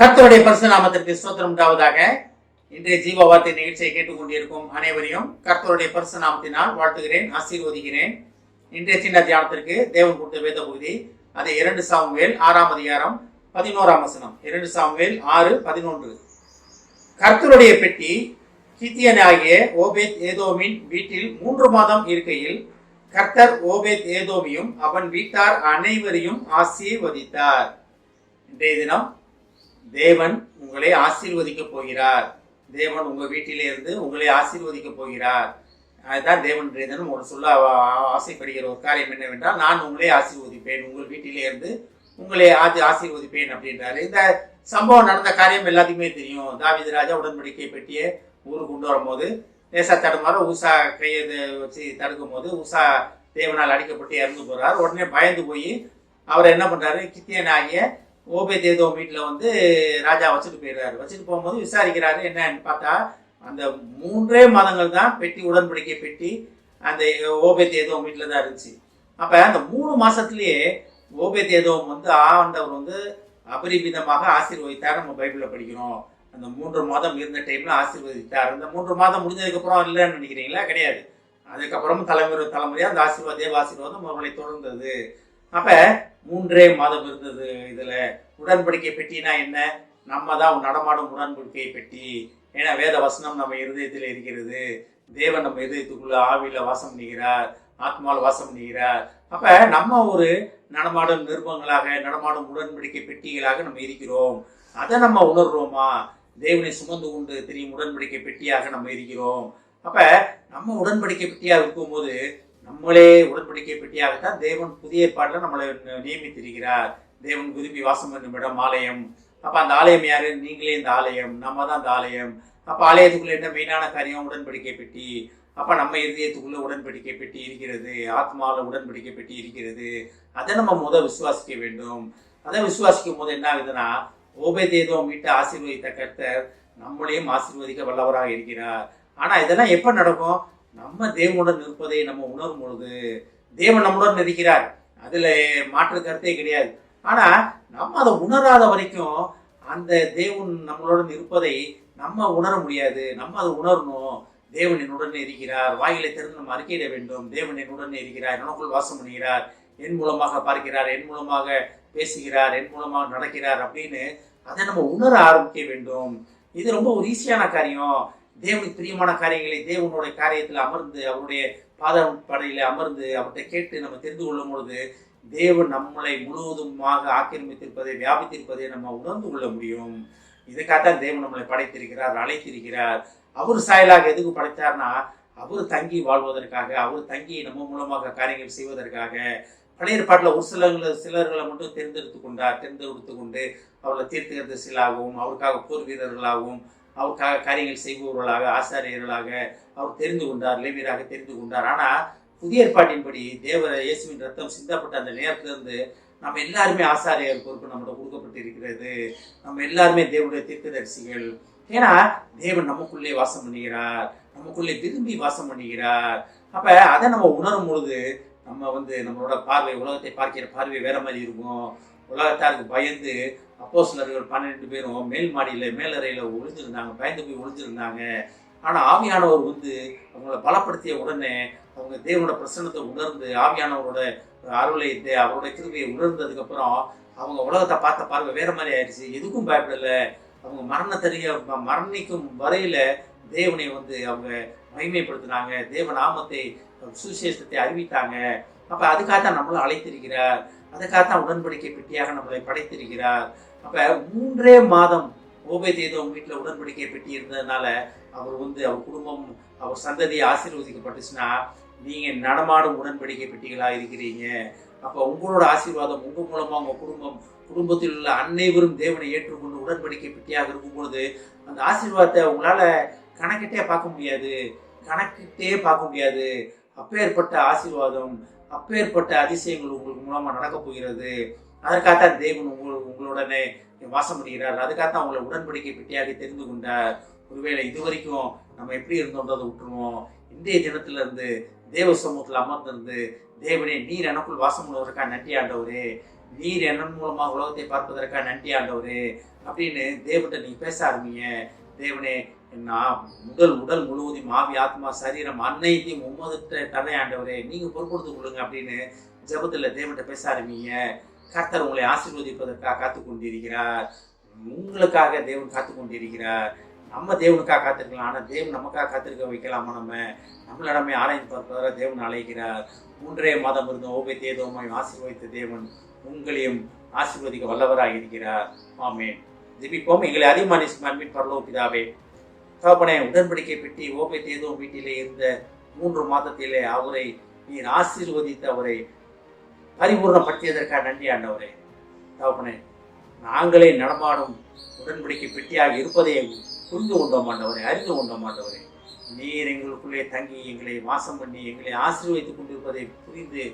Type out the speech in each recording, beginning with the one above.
கர்த்தருடைய பரிசு நாமத்திற்கு ஸ்தோத்திரம். உண்டாவதாக இன்றைய ஜீவ வார்த்தை நிகழ்ச்சியை கேட்டுக்கொண்டிருக்கும் அனைவரையும் கர்த்தருடைய பரிசு நாமத்தினால் வாழ்த்துகிறேன் ஆசீர்வதிக்கிறேன். இன்றைய சின்ன தியானத்திற்கு தேவன் கொடுத்த வேத பகுதி அதை இரண்டு சாமுவேல் ஆறாம் அதிகாரம் பதினோராம் வசனம். இரண்டு சாமுவேல் ஆறு பதினொன்று. கர்த்தருடைய பெட்டி கித்தியனாகிய ஓபேத் ஏதோமின் வீட்டில் மூன்று மாதம் இருக்கையில் கர்த்தர் ஓபேத் ஏதோமியும் அவன் வீட்டார் அனைவரையும் ஆசீர்வதித்தார். இன்றைய தினம் தேவன் உங்களை ஆசீர்வதிக்கப் போகிறார். தேவன் உங்கள் வீட்டிலிருந்து உங்களை ஆசீர்வதிக்க போகிறார். அதுதான் தேவன் இன்றைய தினம். ஒரு சொல்ல ஆசைப்படுகிற ஒரு காரியம் என்னவென்றால் நான் உங்களை ஆசீர்வதிப்பேன். உங்கள் வீட்டிலிருந்து உங்களை ஆதி ஆசீர்வதிப்பேன் அப்படின்றாரு. இந்த சம்பவம் நடந்த காரியம் எல்லாத்துக்குமே தெரியும். தாவீது ராஜா உடன்படிக்கை பெட்டியை ஊருக்கு கொண்டு வரும்போது லேசா தடுமாற உஷா கையை வச்சு தடுக்கும் போது உஷா தேவனால் அடிக்கப்பட்டு இறந்து போகிறார் உடனே பயந்து போய் அவர் என்ன பண்ணுறாரு கித்தியன் ஆகிய தேதோ வீட்டில் வந்து ராஜா வச்சுட்டு போயிடுறாரு. வச்சுட்டு போகும்போது விசாரிக்கிறாரு என்னன்னு பார்த்தா அந்த மூன்றே மாதங்கள் தான் பெட்டி உடன்படிக்கை பெட்டி அந்த ஓபே தேதோ வீட்டில் தான் இருந்துச்சு. அப்போ அந்த மூணு மாதத்துலேயே ஓபே தேதோம் வந்து ஆண்டவர் வந்து அபரிமிதமாக ஆசீர்வதித்தார். நம்ம பைபிளில் படிக்கிறோம். அந்த மூன்று மாதம் இருந்த டைமில் ஆசீர்வதித்தார். அந்த மூன்று மாதம் முடிஞ்சதுக்கப்புறம் இல்லைன்னு நினைக்கிறீங்களா? கிடையாது. அதுக்கப்புறம் தலைமுறை தலைமுறையாக அந்த ஆசீர்வாத தேவ ஆசீர்வாதம் அவர்களை தொடர்ந்தது. அப்ப மூன்றே மாதம் இருந்தது இதுல. உடன்படிக்கை பெட்டினா என்ன? நம்ம தான் நடமாடும் உடன்படிக்கை பெட்டி. ஏன்னா வேத வசனம் நம்ம இருதயத்தில் இருக்கிறது. தேவன் நம்ம இதயத்துக்குள்ள ஆவியில வாசம் பண்ணுகிறார். ஆத்மாவில் வாசம் பண்ணுகிறார். அப்ப நம்ம ஒரு நடமாடும் நிருபங்களாக நடமாடும் உடன்படிக்கை பெட்டிகளாக நம்ம இருக்கிறோம். அதை நம்ம உணர்றோமா? தேவனை சுமந்து கொண்டு தெரியும் உடன்படிக்கை பெட்டியாக நம்ம இருக்கிறோம். அப்ப நம்ம உடன்படிக்கை பெட்டியாக இருக்கும்போது நம்மளே உடன்படிக்கை பெட்டியாகத்தான் தேவன் புதிய பாட்டில் நம்மளை நியமித்திருக்கிறார். தேவன் குதிப்பி வாசம் பண்ணும் இடம் ஆலயம். அப்போ அந்த ஆலயம் யாரு? நீங்களே இந்த ஆலயம் நம்ம தான் இந்த ஆலயம். அப்போ ஆலயத்துக்குள்ளே என்ன மெயினான காரியம்? உடன்படிக்கை பெட்டி. அப்போ நம்ம இருதயத்துக்குள்ளே உடன்படிக்கை பெட்டி இருக்கிறது ஆத்மாவில் உடன்படிக்கை பெட்டி இருக்கிறது. அதை நம்ம முத விசுவாசிக்க வேண்டும். அதை விசுவாசிக்கும் போது என்ன ஆகுதுன்னா ஓபேதேதோ மீட்ட ஆசீர்வதித்த கர்த்தர் நம்மளையும் ஆசீர்வதிக்க வல்லவராக இருக்கிறார். ஆனால் இதெல்லாம் எப்போ நடக்கும்? நம்ம தேவனுடன் இருப்பதை நம்ம உணரும் பொழுது தேவன் நம்முடன் இருக்கிறார். அதில் மாற்று கருத்தே கிடையாது. ஆனால் நம்ம அதை உணராத வரைக்கும் அந்த தேவன் நம்மளுடன் இருப்பதை நம்ம உணர முடியாது. நம்ம அதை உணரணும். தேவன் என்னுடன் இருக்கிறார். வாயிலை திறந்து நம்ம அறிக்கையிட வேண்டும். தேவன் என்னுடன் இருக்கிறார். எனக்குள் வாசம் பண்ணுகிறார். என் மூலமாக பார்க்கிறார். என் மூலமாக பேசுகிறார். என் மூலமாக நடக்கிறார் அப்படின்னு அதை நம்ம உணர ஆரம்பிக்க வேண்டும். இது ரொம்ப ஒரு ஈஸியான காரியம். தேவனுக்கு பிரியமான காரியங்களை தேவனுடைய காரியத்தில் அமர்ந்து அவருடைய பாதப்படையில் அமர்ந்து அவர்கிட்ட கேட்டு நம்ம தெரிந்து கொள்ளும் பொழுது தேவன் நம்மளை முழுவதுமாக ஆக்கிரமித்திருப்பதை வியாபித்திருப்பதை நம்ம உணர்ந்து கொள்ள முடியும். இதுக்காகத்தான் தேவன் நம்மளை படைத்திருக்கிறார் அழைத்திருக்கிறார். அவர் சாயலாக எதுக்கு படைத்தார்னா அவர் தங்கி வாழ்வதற்காக அவர் தங்கி நம்ம மூலமாக காரியங்கள் செய்வதற்காக. பழைய ஏற்பாட்டில் ஒரு சிலர்களை சிலர்களை மட்டும் தேர்ந்தெடுத்து கொண்டார் தேர்ந்தெடுத்து கொண்டு அவர்களை தீர்த்தகதசிலாகவும் அவருக்காக போர் வீரர்களாகவும் அவருக்காக காரியங்கள் செய்பவர்களாக ஆசாரியர்களாக அவர் தெரிந்து கொண்டார் லேவியராக தெரிந்து கொண்டார். ஆனால் புதிய ஏற்பாட்டின்படி தேவ இயேசுவின் ரத்தம் சிந்தப்பட்ட அந்த நேரத்திலிருந்து நம்ம எல்லாருமே ஆசாரியர் பொறுப்பு நம்மகிட்ட கொடுக்கப்பட்டு இருக்கிறது நம்ம எல்லாருமே தேவனுடைய தீர்க்கதரிசிகள். ஏன்னா தேவன் நமக்குள்ளே வாசம் பண்ணுகிறார். நமக்குள்ளே விரும்பி வாசம் பண்ணுகிறார். அப்போ அதை நம்ம உணரும் பொழுது நம்ம வந்து நம்மளோட பார்வை உலகத்தை பார்க்கிற பார்வை வேற மாதிரி இருக்கும். உலகத்தாருக்கு பயந்து அப்போ சிலர்கள் பன்னெண்டு பேரும் மேல் மாடியில் மேலறையில் ஒளிஞ்சிருந்தாங்க பயந்து போய் ஒளிஞ்சிருந்தாங்க. ஆனால் ஆவியானவர் வந்து அவங்கள பலப்படுத்திய உடனே அவங்க தேவனோட பிரசன்னத்தை உணர்ந்து ஆவியானவரோட அருளை தே- அவருடைய கிருபையை உணர்ந்ததுக்கு அவங்க உலகத்தை பார்த்த பார்வை வேற மாதிரி ஆயிடுச்சு. எதுக்கும் பயப்படலை. அவங்க மரணத்தறிய மரணிக்கும் வரையில தேவனை வந்து அவங்க மகிமைப்படுத்தினாங்க. தேவ நாமத்தை சுவிசேஷத்தை அறிவித்தாங்க. அப்ப அதுக்காகத்தான் நம்மளும் அழைத்திருக்கிறார். அதுக்காகத்தான் உடன்படிக்கை பெட்டியாக நம்மளை படைத்திருக்கிறார். அப்ப மூன்றே மாதம் ஓபேதேதோ வீட்டில் உடன்படிக்கை பெட்டி இருந்ததுனால அவர் வந்து அவர் குடும்பம் அவர் சந்ததியை ஆசீர்வதிக்கப்பட்டுச்சுன்னா நீங்கள் நடமாடும் உடன்படிக்கை பெட்டிகளாக இருக்கிறீங்க. அப்போ உங்களோட ஆசீர்வாதம் உங்கள் மூலமாக உங்கள் குடும்பம் குடும்பத்தில் உள்ள அனைவரும் தேவனை ஏற்றுக்கொண்டு உடன்படிக்கை பெட்டியாக இருக்கும் பொழுது அந்த ஆசீர்வாதத்தை உங்களால் கணக்கிட்டே பார்க்க முடியாது. கணக்கிட்டே பார்க்க முடியாது. அப்பேற்பட்ட ஆசீர்வாதம் அப்பேற்பட்ட அதிசயங்கள் உங்களுக்கு மூலமா நடக்க போகிறது. அதற்காகத்தான் தேவன் உங்கள் உங்களுடனே வாசம் பண்ணுகிறார். அதுக்காகத்தான் உங்களை உடன்படிக்கை பெட்டியாக தெரிந்து கொண்டார். ஒருவேளை இது வரைக்கும் நம்ம எப்படி இருந்தோன்றதை விட்டுருவோம் இன்றைய தினத்துல இருந்து தேவ சமூகத்தில் அமர்ந்திருந்து தேவனே நீர் எனக்குள் வாசம் பண்ணுவதற்காக நன்றி ஆண்டவரே. நீர் என்னன் மூலமாக உலகத்தை பார்ப்பதற்காக நன்றி ஆண்டவரே. அப்படின்னு தேவன்கிட்ட நீ பேச ஆரம்பிங்க. தேவனே நான் உடல் உடல் முழுவதும் ஆவி ஆத்மா சரீரம் அன்னையத்தையும் உம்மதிட்ட தலை ஆண்டவரே நீங்க பொறுப்படுத்திக் கொடுங்க அப்படின்னு ஜபத்தில் தேவன்கிட்ட பேச ஆரம்பிங்க. கர்த்தர் உங்களை ஆசீர்வதிப்பதற்காக காத்து கொண்டிருக்கிறார் உங்களுக்காக தேவன் காத்து கொண்டிருக்கிறார் நம்ம தேவனுக்காக காத்திருக்கலாம். ஆனால் தேவன் நமக்காக காத்திருக்க வைக்கலாமா நம்ம? நம்மளிடமே ஆராய்ந்து பார்ப்பதாக தேவன் அழைக்கிறார். மூன்றே மாதம் இருந்த ஓபே தேதோமாய் ஆசீர்வதித்த தேவன் உங்களையும் ஆசீர்வதிக்க வல்லவராக இருக்கிறார். ஆமேன். ஜிபிப்போம். எங்களை அதிகமான அன்பின் பரலோ பிதாவே தகப்பனே உடன்படிக்கை பெட்டி ஓபே தேதோ வீட்டிலே இருந்த மூன்று மாதத்திலே அவரை நீர் ஆசீர்வதித்து அவரை பரிபூர்ணப்படுத்தியதற்காக நன்றி ஆண்டவரே. தகப்பனே நாங்களே நடமாடும் உடன்படிக்கை பெட்டியாக இருப்பதை புரிந்து கொண்டோம் ஆண்டவரே அறிந்து கொண்டோம் ஆண்டவரே. நீர் எங்களுக்குள்ளே தங்கி எங்களை வாசம் பண்ணி எங்களை ஆசீர்வதித்துக் கொண்டிருப்பதை புரிந்து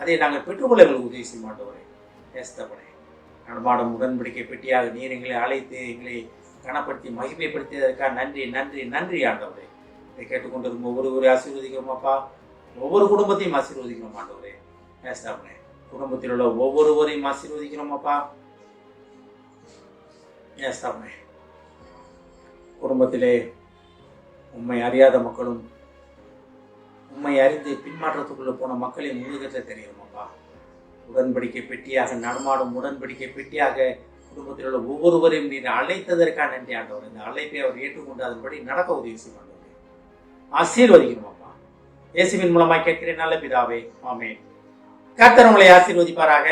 அதை நாங்கள் பெற்றுக்கொள்ள எங்களுக்கு உதவி செய்ய மாட்டவரே நடமாடும் உடன்படிக்கை பெட்டியாக நீர் எங்களை அழைத்து எங்களை கனப்படுத்தி மகிமைப்படுத்தியதற்காக நன்றி நன்றி நன்றி ஆண்டவரே. இதை கேட்டுக்கொண்டிருக்கும் ஒவ்வொருவரையும் ஆசீர்வதிக்கிறோம் அப்பா. ஒவ்வொரு குடும்பத்தையும் ஆசீர்வதிக்கிறோம் ஆண்டவரே. ஏஸ்தப்பனே குடும்பத்தில் உள்ள ஒவ்வொருவரையும் ஆசீர்வதிக்கிறோம் அப்பா. ஏஸ்தப்பனே குடும்பத்திலே உண்மை அறியாத மக்களும் உண்மை அறிந்து பின்மாற்றத்துக்குள்ளே போன மக்களின் தெரியும் தெரியுமாப்பா உடன்படிக்கை பெட்டியாக நடமாடும் உடன்படிக்கை பெட்டியாக குடும்பத்தில் உள்ள ஒவ்வொருவரையும் நீர் அழைத்ததற்காக நன்றி ஆண்டவர். இந்த அழைப்பை அவர் ஏற்றுக்கொண்டு அதன்படி நடக்க உதவி செய்ய ஆண்டவரே ஆசீர்வதிக்கணுமாப்பா? இயேசுவின் மூலமாக கேட்கிறேன் நல்ல பிதாவே. ஆமே கர்த்தர் உங்களை ஆசீர்வதிப்பாராக.